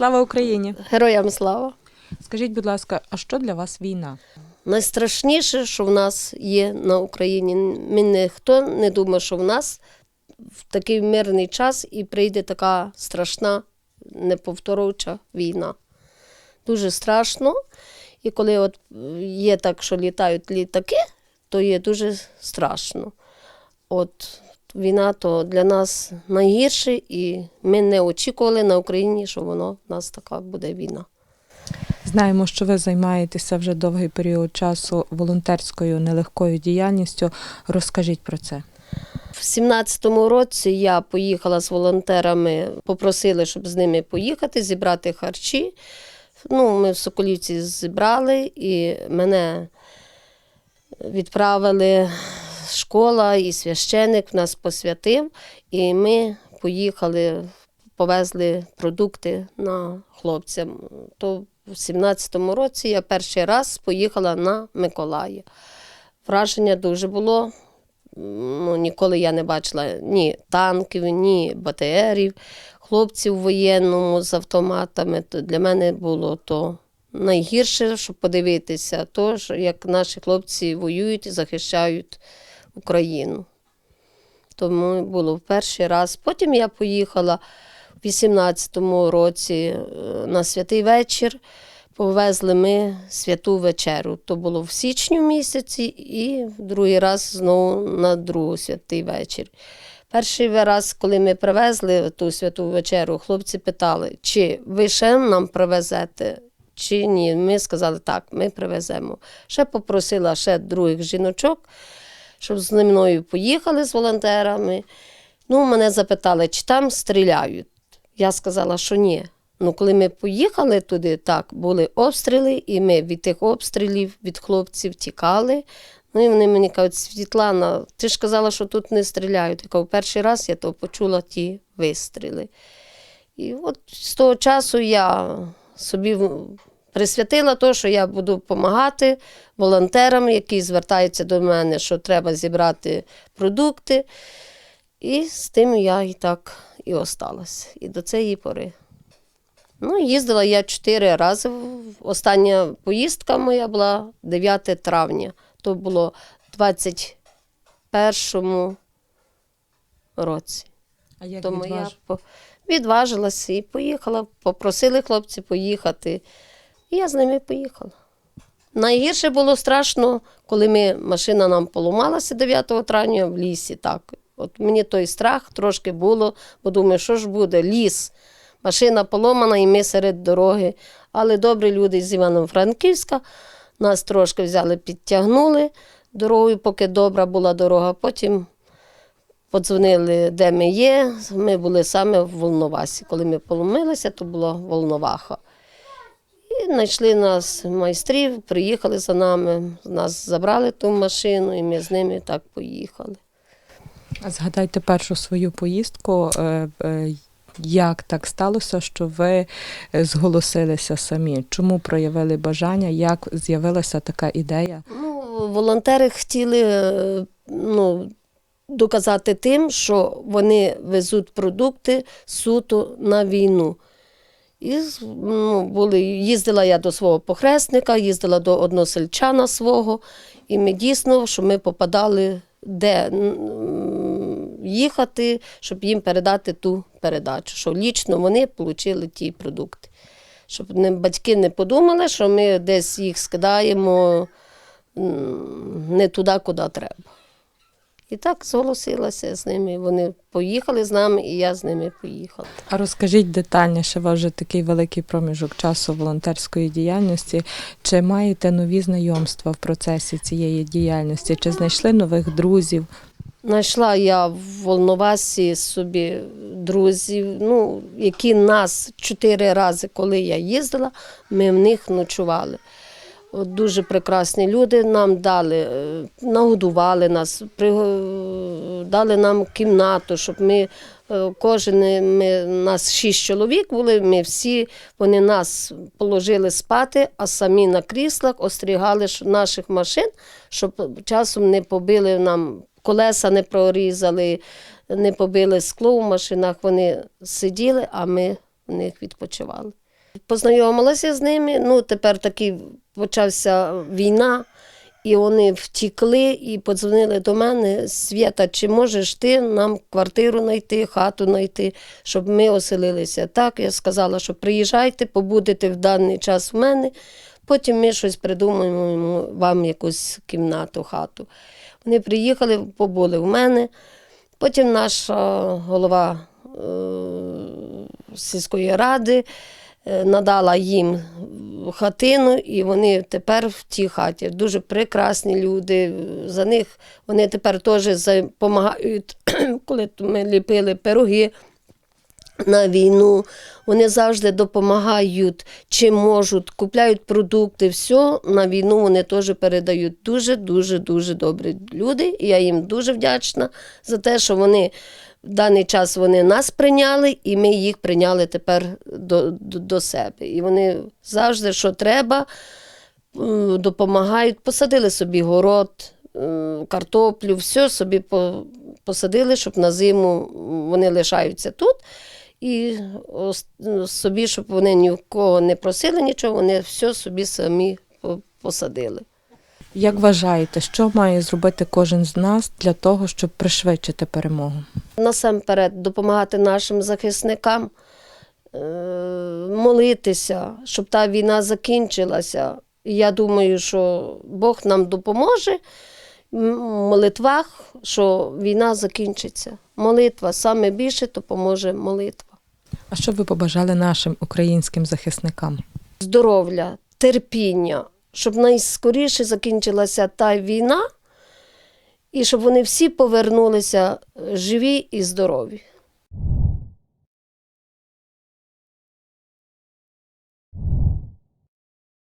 Слава Україні! Героям слава! Скажіть, будь ласка, а що для вас війна? Найстрашніше, що в нас є на Україні. Ми ніхто не думає, що в нас в такий мирний час і прийде така страшна, неповторююча війна. Дуже страшно. І коли от є так, що літають літаки, то є дуже страшно. От війна то для нас найгірше, і ми не очікували на Україні, що воно в нас така буде війна. Знаємо, що ви займаєтеся вже довгий період часу волонтерською нелегкою діяльністю. Розкажіть про це. В 17-му році я поїхала з волонтерами, попросили, щоб з ними поїхати, зібрати харчі. Ну, ми в Соколівці зібрали і мене відправили школа і священик нас посвятив. І ми поїхали, повезли продукти на хлопцям. То в 17-му році я перший раз поїхала на Миколаїв. Враження дуже було. Ну, ніколи я не бачила ні танків, ні БТРів, хлопців воєнному з автоматами. То для мене було то найгірше, щоб подивитися, то, як наші хлопці воюють і захищають Україну. Тому було в перший раз. Потім я поїхала в 18-му році е, на святий вечір. Повезли ми святу вечеру. То було в січні місяці, і другий раз знову на другу святий вечір. Перший раз, коли ми привезли ту святу вечеру, хлопці питали, чи ви ще нам привезете, чи ні. Ми сказали, так, ми привеземо. Ще попросила ще других жіночок, щоб з мною поїхали з волонтерами. Ну, мене запитали, чи там стріляють. Я сказала, що ні. Ну, коли ми поїхали туди, так, були обстріли, і ми від тих обстрілів від хлопців тікали. Ну і вони мені кажуть, Світлана, ти ж казала, що тут не стріляють. Я кажу, перший раз я то почула ті вистріли. І от з того часу я собі присвятила те, що я буду допомагати волонтерам, які звертаються до мене, що треба зібрати продукти. І з тим я і так і осталась. І до цієї пори. Ну, їздила я чотири рази. Остання поїздка моя була 9 травня. То було в 21 році. А як Тому я по- відважилася і поїхала. Попросили хлопці поїхати. І я з ними поїхала. Найгірше було страшно, коли ми, машина нам поламалася 9 травня в лісі. Так. От мені той страх трошки було, бо думаю, що ж буде, ліс. Машина поломана, і ми серед дороги. Але добрі люди з Івано-Франківська нас трошки взяли, підтягнули дорогою, поки добра була дорога. Потім подзвонили, де ми є. Ми були саме в Волновасі. Коли ми поломилися, то була Волноваха. І знайшли нас майстрів, приїхали за нами, нас забрали ту машину, і ми з ними так поїхали. А згадайте першу свою поїздку. е, е, Як так сталося, що ви е, зголосилися самі? Чому проявили бажання? Як з'явилася така ідея? Ну, волонтери хотіли ну, доказати тим, що вони везуть продукти суто на війну. І ну, були, їздила я до свого похресника, їздила до односельчана свого, і ми дійсно, що ми попадали, де їхати, щоб їм передати ту передачу, що лічно вони отримали ті продукти. Щоб не, батьки не подумали, що ми десь їх скидаємо не туди, куди треба. І так зголосилася з ними. Вони поїхали з нами, і я з ними поїхала. А розкажіть детальніше, у вас вже такий великий проміжок часу волонтерської діяльності. Чи маєте нові знайомства в процесі цієї діяльності? Чи знайшли нових друзів? Знайшла я в Волновасі собі друзів, ну, які нас чотири рази, коли я їздила, ми в них ночували. От дуже прекрасні люди нам дали, е, нагодували нас, дали нам кімнату, щоб ми е, кожен, ми, нас шість чоловік були, ми всі, вони нас положили спати, а самі на кріслах остерігали наших машин, щоб часом не побили нам колеса не прорізали, не побили скло в машинах. Вони сиділи, а ми в них відпочивали. Познайомилася з ними. Ну, тепер таки почався війна, і вони втікли і подзвонили до мене. Свята, чи можеш ти нам квартиру знайти, хату знайти, щоб ми оселилися? Так, я сказала, що приїжджайте, побудете в даний час в мене, потім ми щось придумаємо вам якусь кімнату, хату. Вони приїхали, побули в мене. Потім наша голова е, сільської ради е, надала їм хатину, і вони тепер в тій хаті. Дуже прекрасні люди. За них вони тепер теж допомагають, коли ми ліпили пироги. На війну вони завжди допомагають, чим можуть, купляють продукти, все на війну вони теж передають. Дуже, дуже, дуже добрі люди. І я їм дуже вдячна за те, що вони в даний час вони нас прийняли, і ми їх прийняли тепер до, до, до себе. І вони завжди, що треба, допомагають. Посадили собі город, картоплю, все собі посадили, щоб на зиму вони лишаються тут. І собі, щоб вони ні в кого не просили нічого, вони все собі самі посадили. Як вважаєте, що має зробити кожен з нас для того, щоб пришвидшити перемогу? Насамперед допомагати нашим захисникам, е, молитися, щоб та війна закінчилася. Я думаю, що Бог нам допоможе в молитвах, що війна закінчиться. Молитва саме більше допоможе молитва. А що ви побажали нашим українським захисникам? здоров'я, терпіння, щоб найскоріше закінчилася та війна, і щоб вони всі повернулися живі і здорові.